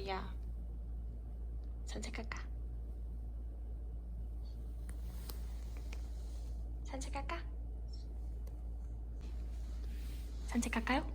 서리야 산책할까? 산책할까? 산책할까요?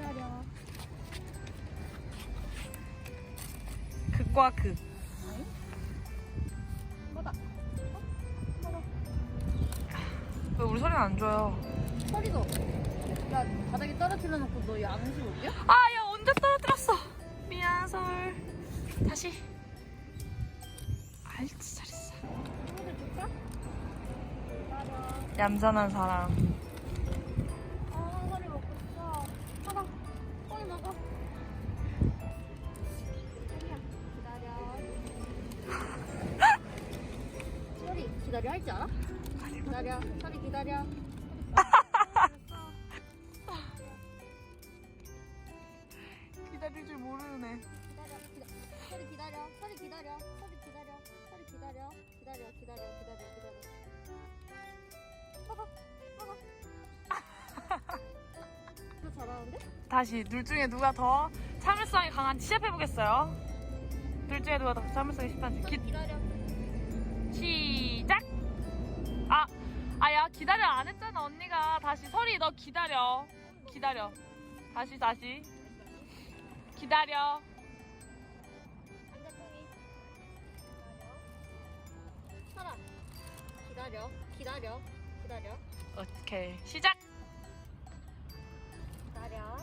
기다려. 극과 극 뭐다. 왜 우리 소리는 안 좋아요 소리도. 야, 바닥에 떨어뜨려 놓고 너 양심 올려? 아야 언제 떨어뜨렸어 미안 설 다시 알지 잘했어 친구들 줄까? 기다려. 얌전한 사람 기다려 할 줄 알아? 기다려. 소리 기다려. 기다릴 줄 모르네 기다려. 기다, 소리 기다려. 소리 기다려. 소리 기다려. 소리 기다려. 기다려. 기다려. 기다려. 기다려. 먹어. 먹어. 너 잘하는데? 다시 둘 중에 누가 더 참을성이 강한지 시합해보겠어요 둘 중에 누가 더 참을성이 심한지 기, 기다려. 시작 아 아야 기다려 안 했잖아 언니가 다시 설이 너 기다려 기다려 다시 다시 기다려. 살아. 기다려. 기다려. 기다려. 오케이 시작 기다려.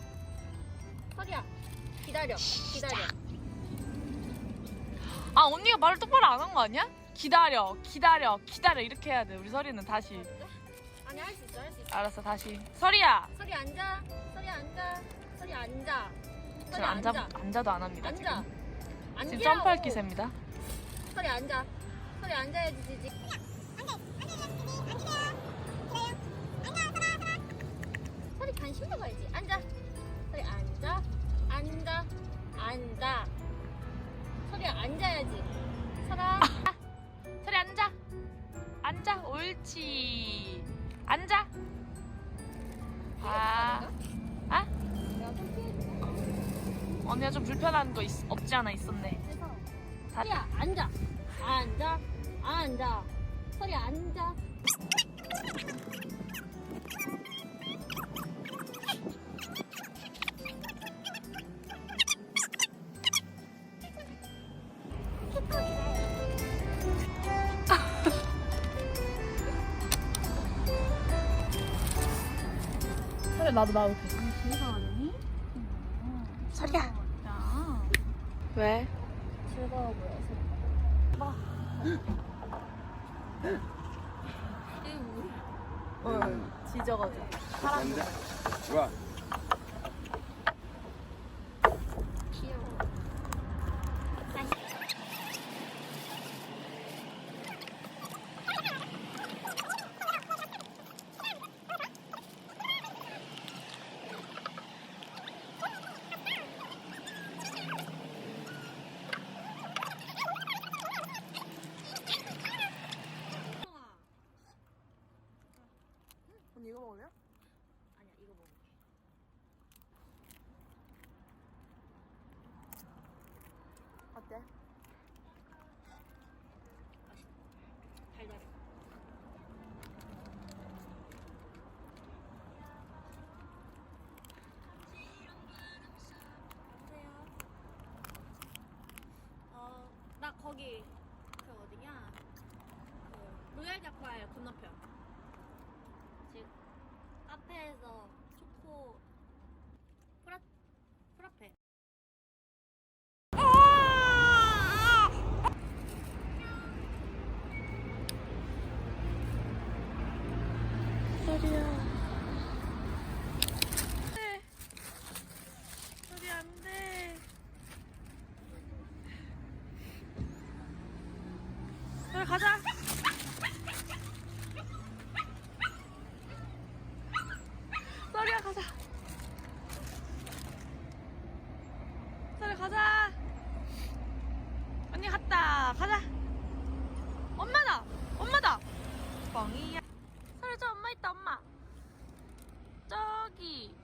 서리야. 기다려. 기다려. 아 언니가 말을 똑바로 안 한 거 아니야? 기다려 기다려 기다려 이렇게 해야 돼 우리 설이는 다시 아니 할 수 있어. 할 수 있어. 알았어 다시 설이야 서리 앉아. 서리 앉아. 서리 앉아. 서리 지금 앉아 앉아도 안 합니다 앉아. 지금 앉으라고. 지금 점프할 기세입니다 서리 앉아. 서리 앉아야지 지지. 서리 옳지 앉아 아, 아? 언니가 좀 불편한 거 있, 없지 않아 있었네 다, 서리야 앉아. 앉아. 앉아. 서리 앉아. 설이 나도 나도 돼 즐거워하니? 설이야 야. 왜? 즐거워 보여서. 어 지져가지고 사람 좋아. 귀여워. 언니 이거 먹을래요? 아니야 이거 먹어. 어때? 달달해. 안녕하세요. 어, 나 거기 그 어디냐? 그 로얄 닭발 건너편. 지금 카페에서 가자. 언니 갔다. 가자. 엄마다. 엄마다. 뻥이야. 설아 저 엄마 있다 엄마. 저기.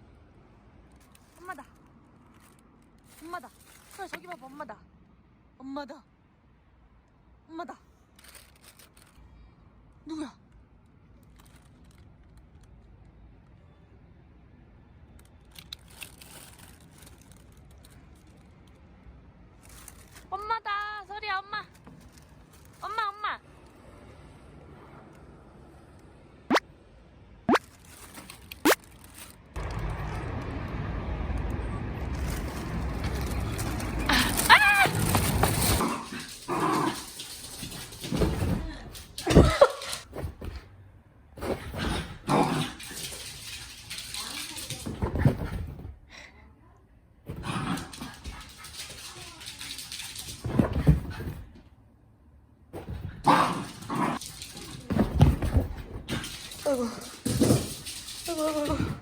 엄마다. 엄마다. 설아 저기 봐봐 엄마다. 엄마다. 엄마다. 누구야? 아이고. 아이고 아이고